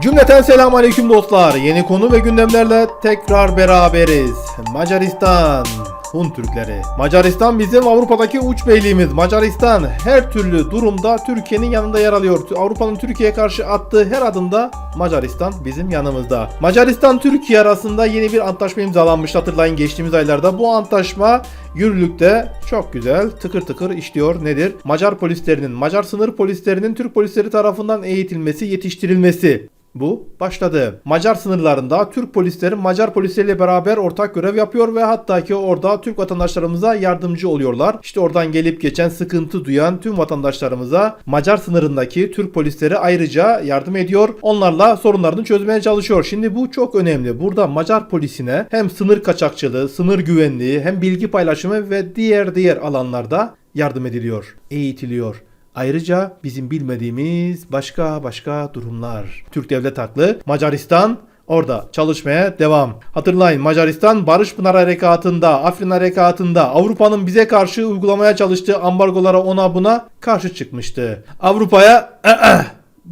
Cümleten selam aleyküm dostlar. Yeni konu ve gündemlerle tekrar beraberiz. Macaristan. Hun Türkleri. Macaristan bizim Avrupa'daki uç beyliğimiz. Macaristan her türlü durumda Türkiye'nin yanında yer alıyor. Avrupa'nın Türkiye'ye karşı attığı her adımda Macaristan bizim yanımızda. Macaristan Türkiye arasında yeni bir antlaşma imzalanmış hatırlayın geçtiğimiz aylarda. Bu antlaşma yürürlükte çok güzel tıkır tıkır işliyor. Nedir? Macar polislerinin, Macar sınır polislerinin Türk polisleri tarafından eğitilmesi, yetiştirilmesi. Bu başladı. Macar sınırlarında Türk polisleri Macar polisleriyle beraber ortak görev yapıyor ve hatta ki orada Türk vatandaşlarımıza yardımcı oluyorlar. İşte oradan gelip geçen sıkıntı duyan tüm vatandaşlarımıza Macar sınırındaki Türk polisleri ayrıca yardım ediyor. Onlarla sorunlarını çözmeye çalışıyor. Şimdi bu çok önemli. Burada Macar polisine hem sınır kaçakçılığı, sınır güvenliği, hem bilgi paylaşımı ve diğer diğer alanlarda yardım ediliyor, eğitiliyor. Ayrıca bizim bilmediğimiz başka başka durumlar. Türk devlet haklı. Macaristan orada çalışmaya devam. Hatırlayın Macaristan Barış Pınar Harekatı'nda, Afrin Harekatı'nda Avrupa'nın bize karşı uygulamaya çalıştığı ambargolara ona buna karşı çıkmıştı. Avrupa'ya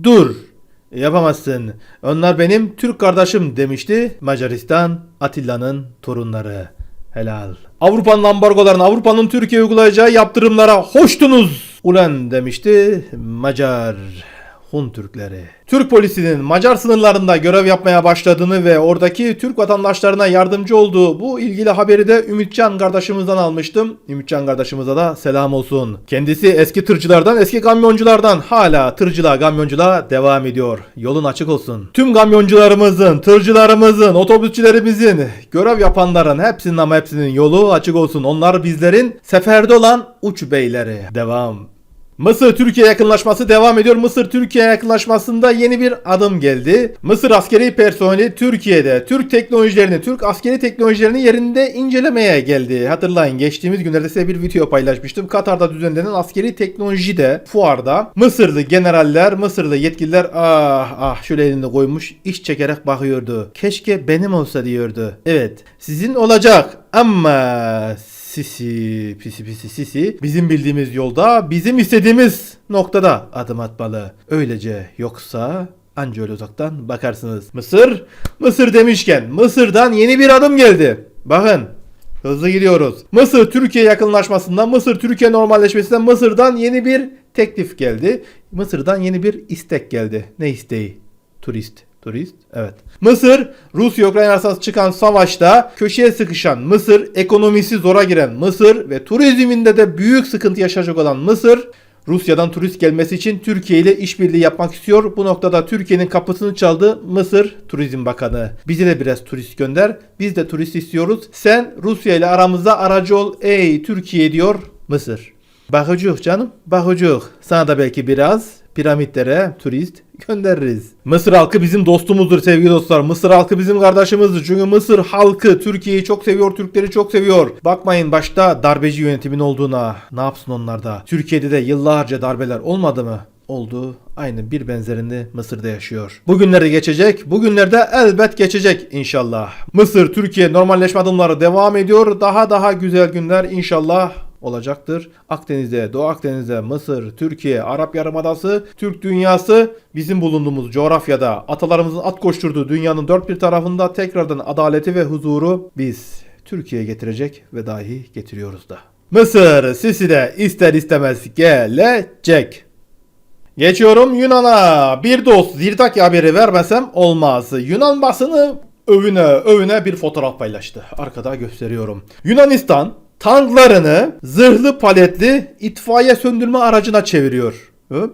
dur yapamazsın. Onlar benim Türk kardeşim demişti Macaristan Atilla'nın torunları. Helal. Avrupa'nın ambargolarına, Avrupa'nın Türkiye uygulayacağı yaptırımlara hoştunuz. Ulan demişti Macar Hun Türkleri. Türk polisinin Macar sınırlarında görev yapmaya başladığını ve oradaki Türk vatandaşlarına yardımcı olduğu bu ilgili haberi de Ümitcan kardeşimizden almıştım. Ümitcan kardeşimize de selam olsun. Kendisi eski tırcılardan, eski kamyonculardan hala tırcılığa, kamyonculuğa devam ediyor. Yolun açık olsun. Tüm kamyoncularımızın, tırcılarımızın, otobüsçülerimizin, görev yapanların hepsinin ama hepsinin yolu açık olsun. Onlar bizlerin seferde olan uç beyleri. Devam. Mısır Türkiye yakınlaşması devam ediyor. Mısır Türkiye yakınlaşmasında yeni bir adım geldi. Mısır askeri personeli Türkiye'de Türk teknolojilerini, Türk askeri teknolojilerini yerinde incelemeye geldi. Hatırlayın geçtiğimiz günlerde size bir video paylaşmıştım. Katar'da düzenlenen askeri teknoloji de fuarda Mısırlı generaller, Mısırlı yetkililer ah ah şöyle elini koymuş iş çekerek bakıyordu. Keşke benim olsa diyordu. Evet sizin olacak ama Sisi, pisi pisi sisi bizim bildiğimiz yolda bizim istediğimiz noktada adım atmalı. Öylece yoksa anca öyle uzaktan bakarsınız. Mısır, Mısır demişken Mısır'dan yeni bir adım geldi. Bakın hızlı gidiyoruz. Mısır Türkiye yakınlaşmasından Mısır Türkiye normalleşmesinden Mısır'dan yeni bir teklif geldi. Mısır'dan yeni bir istek geldi. Ne isteği? Turist. Turist. Evet. Mısır, Rusya-Ukrayna arasında çıkan savaşta köşeye sıkışan Mısır, ekonomisi zora giren Mısır ve turizminde de büyük sıkıntı yaşayacak olan Mısır, Rusya'dan turist gelmesi için Türkiye ile işbirliği yapmak istiyor. Bu noktada Türkiye'nin kapısını çaldı Mısır Turizm Bakanı. Bize de biraz turist gönder. Biz de turist istiyoruz. Sen Rusya ile aramızda aracı ol ey Türkiye diyor Mısır. Bakıcık canım bakıcık. Sana da belki biraz piramitlere turist göndeririz. Mısır halkı bizim dostumuzdur sevgili dostlar. Mısır halkı bizim kardeşimizdir. Çünkü Mısır halkı Türkiye'yi çok seviyor, Türkleri çok seviyor. Bakmayın başta darbeci yönetimin olduğuna. Ne yapsın onlar da? Türkiye'de de yıllarca darbeler olmadı mı? oldu. Aynı bir benzerini Mısır'da yaşıyor. Bugünlerde geçecek. Bugünlerde elbet geçecek inşallah. Mısır, Türkiye normalleşme adımları devam ediyor. Daha daha güzel günler inşallah olacaktır. Akdeniz'de, Doğu Akdeniz'de, Mısır, Türkiye, Arap Yarımadası, Türk dünyası bizim bulunduğumuz coğrafyada atalarımızın at koşturduğu dünyanın dört bir tarafında tekrardan adaleti ve huzuru biz Türkiye'ye getirecek ve dahi getiriyoruz da. Mısır Sisi'de ister istemez gelecek. Geçiyorum Yunan'a. Bir dost Zirdaki haberi vermesem olmaz. Yunan basını övüne övüne bir fotoğraf paylaştı. Arkada gösteriyorum. Yunanistan tanklarını zırhlı paletli itfaiye söndürme aracına çeviriyor.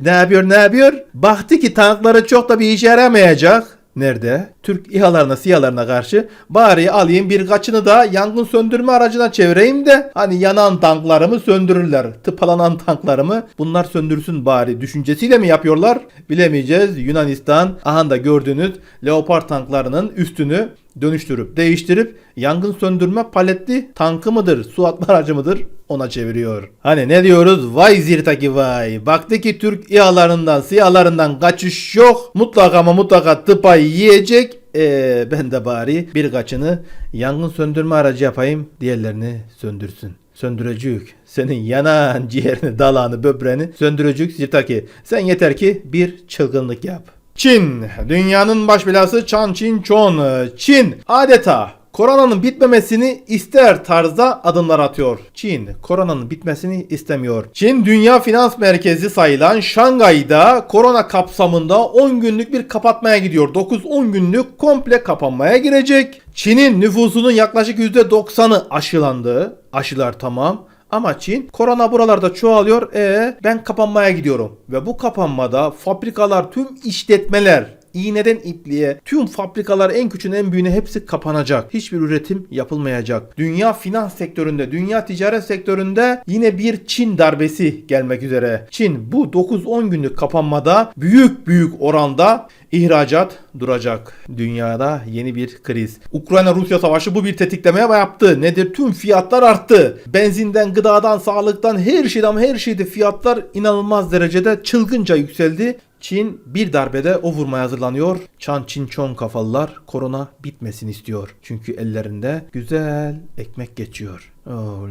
Ne yapıyor ne yapıyor? Baktı ki tankları çok da bir işe yaramayacak. Nerede? Türk İHA'larına, SİHA'larına karşı bari alayım birkaçını da yangın söndürme aracına çevireyim de hani yanan tanklarımı söndürürler. Tıpalanan tanklarımı bunlar söndürsün bari düşüncesiyle mi yapıyorlar? Bilemeyeceğiz. Yunanistan aha da gördüğünüz Leopard tanklarının üstünü dönüştürüp değiştirip yangın söndürme paletli tankı mıdır, su atma aracı mıdır ona çeviriyor. Hani ne diyoruz? Vay zirtaki vay. Baktı ki Türk İHA'larından, SİHA'larından kaçış yok. Mutlaka ama mutlaka tıpayı yiyecek. Ee, ben de bari birkaçını yangın söndürme aracı yapayım. Diğerlerini söndürsün. Söndürecek. Senin yanan ciğerini, dalağını, böbreğini söndürecek Zirtaki. Sen yeter ki bir çılgınlık yap. Çin, dünyanın baş belası Chan Chin Chon. Çin adeta koronanın bitmemesini ister tarzda adımlar atıyor. Çin koronanın bitmesini istemiyor. Çin dünya finans merkezi sayılan Şangay'da korona kapsamında 10 günlük bir kapatmaya gidiyor. 9-10 günlük komple kapanmaya girecek. Çin'in nüfusunun yaklaşık %90'ı aşılandı. Aşılar tamam. Ama Çin korona buralarda çoğalıyor. E ben kapanmaya gidiyorum. Ve bu kapanmada fabrikalar, tüm işletmeler iğneden ipliğe tüm fabrikalar en küçüğün en büyüğüne hepsi kapanacak. Hiçbir üretim yapılmayacak. Dünya finans sektöründe, dünya ticaret sektöründe yine bir Çin darbesi gelmek üzere. Çin bu 9-10 günlük kapanmada büyük büyük oranda ihracat duracak. Dünyada yeni bir kriz. Ukrayna-Rusya savaşı bu bir tetiklemeye yaptı. Nedir? Tüm fiyatlar arttı. Benzinden, gıdadan, sağlıktan her şeyden her şeyde fiyatlar inanılmaz derecede çılgınca yükseldi. Çin bir darbede o vurmaya hazırlanıyor. Çan Çin Çon kafalılar korona bitmesini istiyor. Çünkü ellerinde güzel ekmek geçiyor. Oh.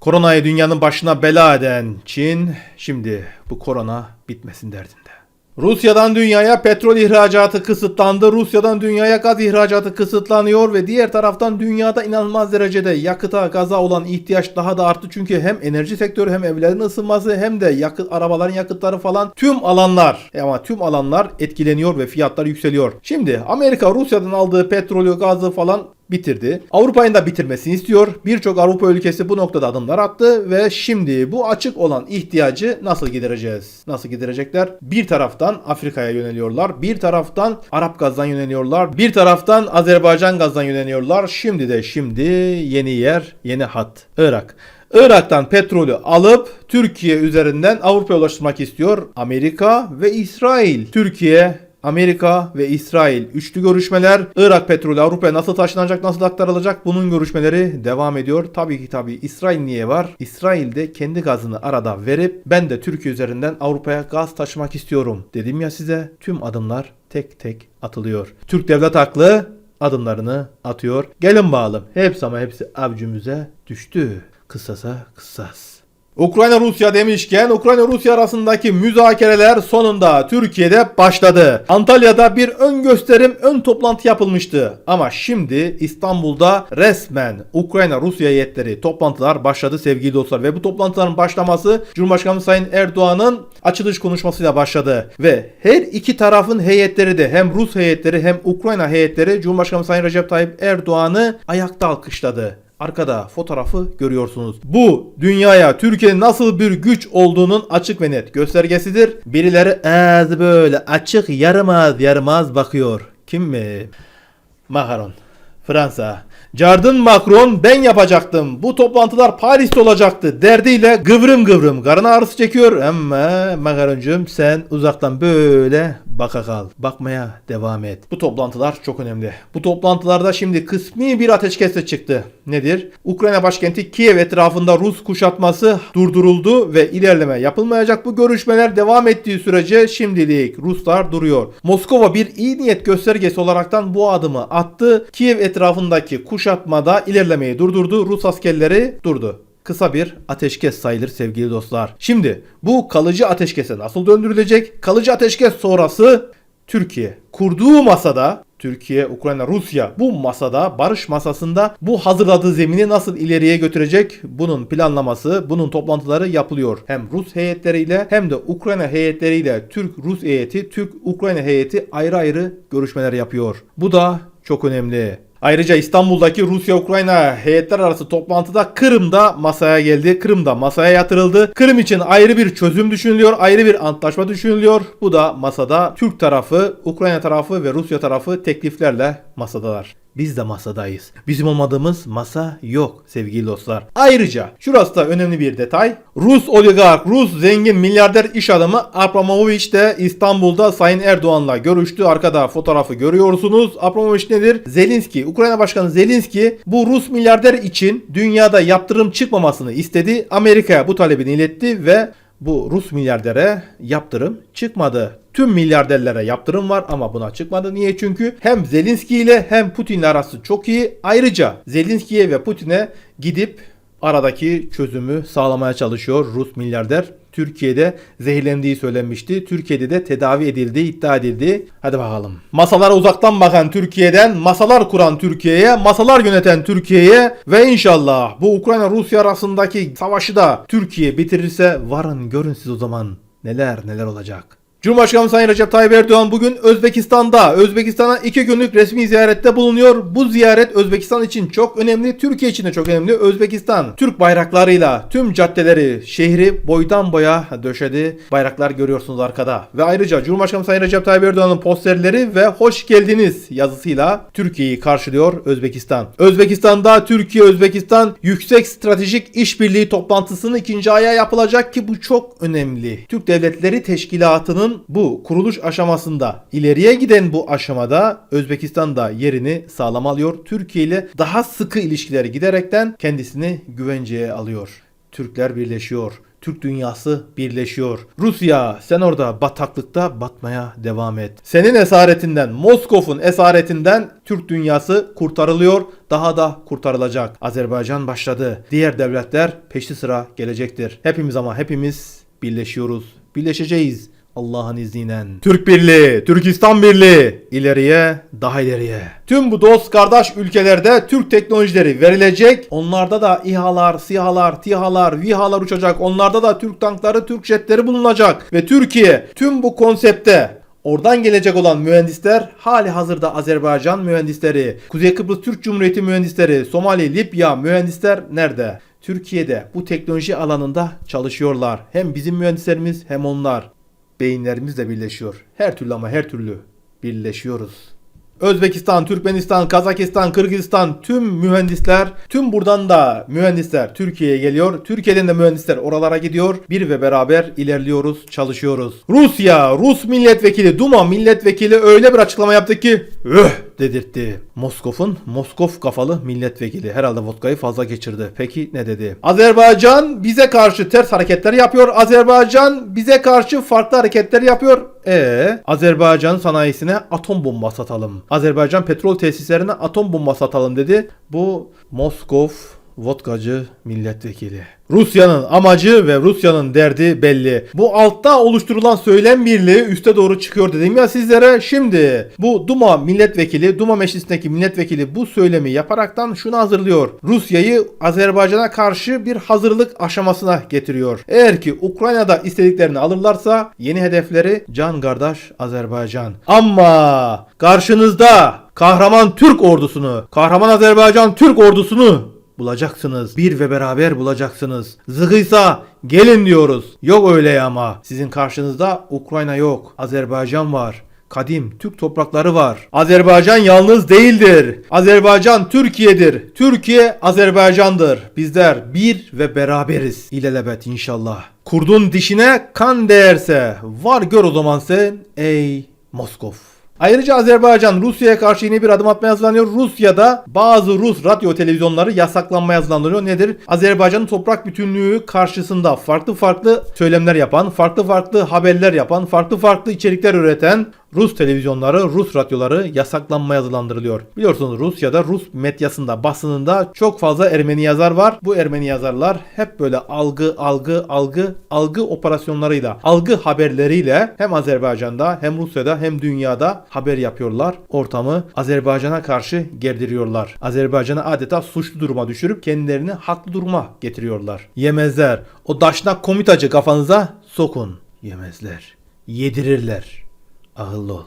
Koronayı dünyanın başına bela eden Çin şimdi bu korona bitmesin derdinde. Rusya'dan dünyaya petrol ihracatı kısıtlandı. Rusya'dan dünyaya gaz ihracatı kısıtlanıyor ve diğer taraftan dünyada inanılmaz derecede yakıta, gaza olan ihtiyaç daha da arttı. Çünkü hem enerji sektörü hem evlerin ısınması hem de yakıt arabaların yakıtları falan tüm alanlar ama tüm alanlar etkileniyor ve fiyatlar yükseliyor. Şimdi Amerika Rusya'dan aldığı petrolü, gazı falan bitirdi. Avrupa'nın da bitirmesini istiyor. Birçok Avrupa ülkesi bu noktada adımlar attı ve şimdi bu açık olan ihtiyacı nasıl gidereceğiz? Nasıl giderecekler? Bir taraftan Afrika'ya yöneliyorlar. Bir taraftan Arap gazdan yöneliyorlar. Bir taraftan Azerbaycan gazdan yöneliyorlar. Şimdi de şimdi yeni yer, yeni hat. Irak. Irak'tan petrolü alıp Türkiye üzerinden Avrupa'ya ulaştırmak istiyor Amerika ve İsrail. Türkiye Amerika ve İsrail üçlü görüşmeler. Irak petrolü Avrupa'ya nasıl taşınacak, nasıl aktarılacak bunun görüşmeleri devam ediyor. Tabii ki tabii İsrail niye var? İsrail de kendi gazını arada verip ben de Türkiye üzerinden Avrupa'ya gaz taşımak istiyorum. Dedim ya size tüm adımlar tek tek atılıyor. Türk devlet haklı adımlarını atıyor. Gelin bağlım. Hepsi ama hepsi avcumuza düştü. Kısasa kısas. Ukrayna-Rusya demişken Ukrayna-Rusya arasındaki müzakereler sonunda Türkiye'de başladı. Antalya'da bir ön gösterim, ön toplantı yapılmıştı. Ama şimdi İstanbul'da resmen Ukrayna-Rusya heyetleri toplantılar başladı sevgili dostlar. Ve bu toplantıların başlaması Cumhurbaşkanı Sayın Erdoğan'ın açılış konuşmasıyla başladı. Ve her iki tarafın heyetleri de hem Rus heyetleri hem Ukrayna heyetleri Cumhurbaşkanı Sayın Recep Tayyip Erdoğan'ı ayakta alkışladı. Arkada fotoğrafı görüyorsunuz. Bu dünyaya Türkiye'nin nasıl bir güç olduğunun açık ve net göstergesidir. Birileri az böyle açık yarım ağız yarım ağız bakıyor. Kim mi? Macron. Fransa. Jardin Macron ben yapacaktım. Bu toplantılar Paris'te olacaktı. Derdiyle gıvrım gıvrım karın ağrısı çekiyor. Ama Macron'cum sen uzaktan böyle baka kal. Bakmaya devam et. Bu toplantılar çok önemli. Bu toplantılarda şimdi kısmi bir ateşkes çıktı. Nedir? Ukrayna başkenti Kiev etrafında Rus kuşatması durduruldu ve ilerleme yapılmayacak. Bu görüşmeler devam ettiği sürece şimdilik Ruslar duruyor. Moskova bir iyi niyet göstergesi olaraktan bu adımı attı. Kiev etrafındaki kuşatmada ilerlemeyi durdurdu. Rus askerleri durdu kısa bir ateşkes sayılır sevgili dostlar. Şimdi bu kalıcı ateşkese nasıl döndürülecek? Kalıcı ateşkes sonrası Türkiye kurduğu masada Türkiye, Ukrayna, Rusya bu masada, barış masasında bu hazırladığı zemini nasıl ileriye götürecek? Bunun planlaması, bunun toplantıları yapılıyor. Hem Rus heyetleriyle hem de Ukrayna heyetleriyle Türk-Rus heyeti, Türk-Ukrayna heyeti ayrı ayrı görüşmeler yapıyor. Bu da çok önemli. Ayrıca İstanbul'daki Rusya-Ukrayna heyetler arası toplantıda Kırım'da masaya geldi. Kırım'da masaya yatırıldı. Kırım için ayrı bir çözüm düşünülüyor. Ayrı bir antlaşma düşünülüyor. Bu da masada Türk tarafı, Ukrayna tarafı ve Rusya tarafı tekliflerle masadalar. Biz de masadayız. Bizim olmadığımız masa yok sevgili dostlar. Ayrıca şurası da önemli bir detay. Rus oligark, Rus zengin milyarder iş adamı Abramovich de İstanbul'da Sayın Erdoğan'la görüştü. Arkada fotoğrafı görüyorsunuz. Abramovich nedir? Zelenski, Ukrayna Başkanı Zelenski bu Rus milyarder için dünyada yaptırım çıkmamasını istedi. Amerika'ya bu talebini iletti ve bu Rus milyardere yaptırım çıkmadı. Tüm milyarderlere yaptırım var ama buna çıkmadı. Niye? Çünkü hem Zelenski ile hem Putin'le arası çok iyi. Ayrıca Zelenski'ye ve Putin'e gidip aradaki çözümü sağlamaya çalışıyor Rus milyarder. Türkiye'de zehirlendiği söylenmişti. Türkiye'de de tedavi edildiği iddia edildi. Hadi bakalım. Masalara uzaktan bakan Türkiye'den, masalar kuran Türkiye'ye, masalar yöneten Türkiye'ye ve inşallah bu Ukrayna-Rusya arasındaki savaşı da Türkiye bitirirse varın görün siz o zaman neler neler olacak. Cumhurbaşkanı Sayın Recep Tayyip Erdoğan bugün Özbekistan'da, Özbekistan'a iki günlük resmi ziyarette bulunuyor. Bu ziyaret Özbekistan için çok önemli, Türkiye için de çok önemli. Özbekistan Türk bayraklarıyla tüm caddeleri, şehri boydan boya döşedi. Bayraklar görüyorsunuz arkada. Ve ayrıca Cumhurbaşkanı Sayın Recep Tayyip Erdoğan'ın posterleri ve hoş geldiniz yazısıyla Türkiye'yi karşılıyor Özbekistan. Özbekistan'da Türkiye-Özbekistan Yüksek Stratejik İşbirliği toplantısının ikinci ayağı yapılacak ki bu çok önemli. Türk Devletleri Teşkilatı'nın bu kuruluş aşamasında ileriye giden bu aşamada Özbekistan da yerini sağlam alıyor. Türkiye ile daha sıkı ilişkileri giderekten kendisini güvenceye alıyor. Türkler birleşiyor. Türk dünyası birleşiyor. Rusya sen orada bataklıkta batmaya devam et. Senin esaretinden, Moskov'un esaretinden Türk dünyası kurtarılıyor. Daha da kurtarılacak. Azerbaycan başladı. Diğer devletler peşi sıra gelecektir. Hepimiz ama hepimiz birleşiyoruz. Birleşeceğiz. Allah'ın izniyle. Türk Birliği, Türkistan Birliği ileriye, daha ileriye. Tüm bu dost kardeş ülkelerde Türk teknolojileri verilecek. Onlarda da İHA'lar, SİHA'lar, TİHA'lar, VİHA'lar uçacak. Onlarda da Türk tankları, Türk jetleri bulunacak. Ve Türkiye tüm bu konsepte Oradan gelecek olan mühendisler hali hazırda Azerbaycan mühendisleri, Kuzey Kıbrıs Türk Cumhuriyeti mühendisleri, Somali, Libya mühendisler nerede? Türkiye'de bu teknoloji alanında çalışıyorlar. Hem bizim mühendislerimiz hem onlar. Beyinlerimiz de birleşiyor. Her türlü ama her türlü birleşiyoruz. Özbekistan, Türkmenistan, Kazakistan, Kırgızistan tüm mühendisler, tüm buradan da mühendisler Türkiye'ye geliyor. Türkiye'den de mühendisler oralara gidiyor. Bir ve beraber ilerliyoruz, çalışıyoruz. Rusya, Rus milletvekili, Duma milletvekili öyle bir açıklama yaptı ki öh dedirtti. Moskov'un Moskov kafalı milletvekili herhalde vodkayı fazla geçirdi. Peki ne dedi? Azerbaycan bize karşı ters hareketler yapıyor. Azerbaycan bize karşı farklı hareketler yapıyor. E Azerbaycan sanayisine atom bomba satalım. Azerbaycan petrol tesislerine atom bomba satalım dedi. Bu Moskov vodkacı milletvekili. Rusya'nın amacı ve Rusya'nın derdi belli. Bu altta oluşturulan söylem birliği üste doğru çıkıyor dedim ya sizlere. Şimdi bu Duma milletvekili, Duma meclisindeki milletvekili bu söylemi yaparaktan şunu hazırlıyor. Rusya'yı Azerbaycan'a karşı bir hazırlık aşamasına getiriyor. Eğer ki Ukrayna'da istediklerini alırlarsa yeni hedefleri can kardeş Azerbaycan. Ama karşınızda kahraman Türk ordusunu, kahraman Azerbaycan Türk ordusunu bulacaksınız. Bir ve beraber bulacaksınız. Zıgıysa gelin diyoruz. Yok öyle ama. Sizin karşınızda Ukrayna yok. Azerbaycan var. Kadim Türk toprakları var. Azerbaycan yalnız değildir. Azerbaycan Türkiye'dir. Türkiye Azerbaycan'dır. Bizler bir ve beraberiz. İlelebet inşallah. Kurdun dişine kan değerse var gör o zaman sen ey Moskov. Ayrıca Azerbaycan Rusya'ya karşı yeni bir adım atmaya hazırlanıyor. Rusya'da bazı Rus radyo televizyonları yasaklanmaya hazırlanıyor. Nedir? Azerbaycan'ın toprak bütünlüğü karşısında farklı farklı söylemler yapan, farklı farklı haberler yapan, farklı farklı içerikler üreten Rus televizyonları, Rus radyoları yasaklanmaya hazırlandırılıyor. Biliyorsunuz Rusya'da Rus medyasında, basınında çok fazla Ermeni yazar var. Bu Ermeni yazarlar hep böyle algı, algı, algı, algı operasyonlarıyla, algı haberleriyle hem Azerbaycan'da hem Rusya'da hem dünyada haber yapıyorlar. Ortamı Azerbaycan'a karşı gerdiriyorlar. Azerbaycan'ı adeta suçlu duruma düşürüp kendilerini haklı duruma getiriyorlar. Yemezler. O daşnak komitacı kafanıza sokun. Yemezler. Yedirirler. Ahıllı ol.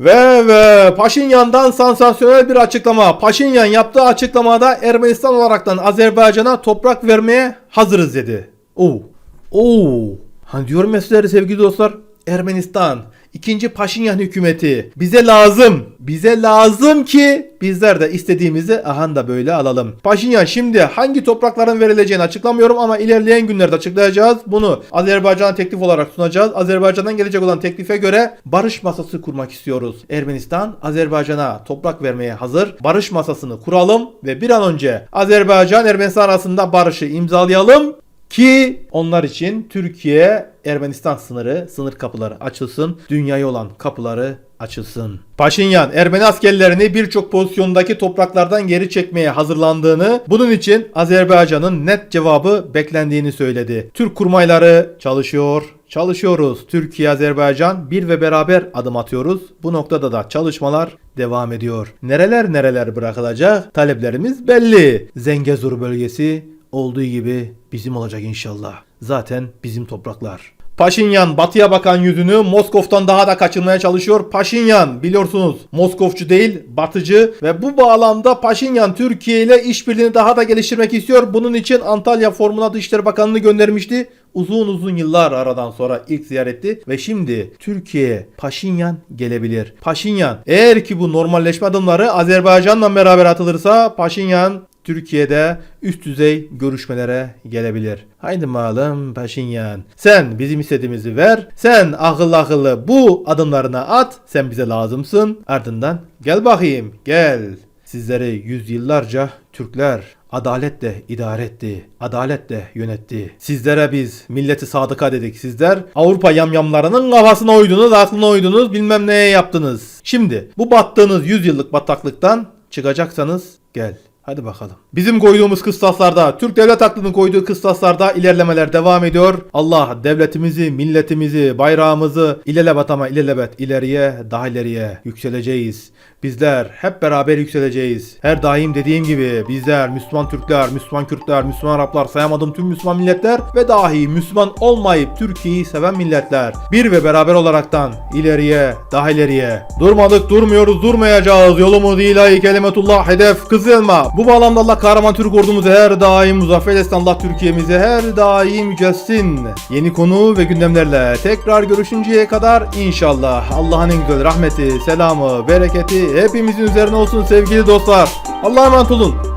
Ve ve Paşinyan'dan sansasyonel bir açıklama. Paşinyan yaptığı açıklamada Ermenistan olaraktan Azerbaycan'a toprak vermeye hazırız dedi. Oo. Oo. Hani diyorum ya sizlere sevgili dostlar Ermenistan İkinci Paşinyan hükümeti bize lazım. Bize lazım ki bizler de istediğimizi ahan da böyle alalım. Paşinyan şimdi hangi toprakların verileceğini açıklamıyorum ama ilerleyen günlerde açıklayacağız. Bunu Azerbaycan'a teklif olarak sunacağız. Azerbaycan'dan gelecek olan teklife göre barış masası kurmak istiyoruz. Ermenistan Azerbaycan'a toprak vermeye hazır. Barış masasını kuralım ve bir an önce Azerbaycan Ermenistan arasında barışı imzalayalım Ki onlar için Türkiye Ermenistan sınırı, sınır kapıları açılsın. Dünyaya olan kapıları açılsın. Paşinyan Ermeni askerlerini birçok pozisyondaki topraklardan geri çekmeye hazırlandığını, bunun için Azerbaycan'ın net cevabı beklendiğini söyledi. Türk kurmayları çalışıyor, çalışıyoruz. Türkiye, Azerbaycan bir ve beraber adım atıyoruz. Bu noktada da çalışmalar devam ediyor. Nereler nereler bırakılacak? Taleplerimiz belli. Zengezur bölgesi olduğu gibi bizim olacak inşallah. Zaten bizim topraklar. Paşinyan batıya bakan yüzünü Moskov'tan daha da kaçırmaya çalışıyor. Paşinyan biliyorsunuz Moskovçu değil batıcı ve bu bağlamda Paşinyan Türkiye ile işbirliğini daha da geliştirmek istiyor. Bunun için Antalya formuna Dışişleri Bakanı'nı göndermişti. Uzun uzun yıllar aradan sonra ilk ziyaretti ve şimdi Türkiye'ye Paşinyan gelebilir. Paşinyan eğer ki bu normalleşme adımları Azerbaycan'la beraber atılırsa Paşinyan Türkiye'de üst düzey görüşmelere gelebilir. Haydi malum Paşinyan. Sen bizim istediğimizi ver. Sen akıllı akıllı bu adımlarına at. Sen bize lazımsın. Ardından gel bakayım gel. Sizleri yüzyıllarca Türkler adaletle idare etti. Adaletle yönetti. Sizlere biz milleti sadıka dedik. Sizler Avrupa yamyamlarının kafasına uydunuz, aklına uydunuz, bilmem neye yaptınız. Şimdi bu battığınız yüzyıllık bataklıktan çıkacaksanız gel. Hadi bakalım. Bizim koyduğumuz kıstaslarda, Türk devlet aklının koyduğu kıstaslarda ilerlemeler devam ediyor. Allah devletimizi, milletimizi, bayrağımızı ilelebet ama ilelebet ileriye, daha ileriye yükseleceğiz. Bizler hep beraber yükseleceğiz. Her daim dediğim gibi bizler Müslüman Türkler, Müslüman Kürtler, Müslüman Araplar sayamadım tüm Müslüman milletler ve dahi Müslüman olmayıp Türkiye'yi seven milletler bir ve beraber olaraktan ileriye, daha ileriye. Durmadık, durmuyoruz, durmayacağız. Yolumuz ilahi kelimetullah hedef kızılma. Bu bağlamda Allah kahraman Türk ordumuzu her daim muzaffer etsin. Allah Türkiye'mizi her daim yücelsin. Yeni konu ve gündemlerle tekrar görüşünceye kadar inşallah Allah'ın en güzel rahmeti, selamı, bereketi hepimizin üzerine olsun sevgili dostlar. Allah'a emanet olun.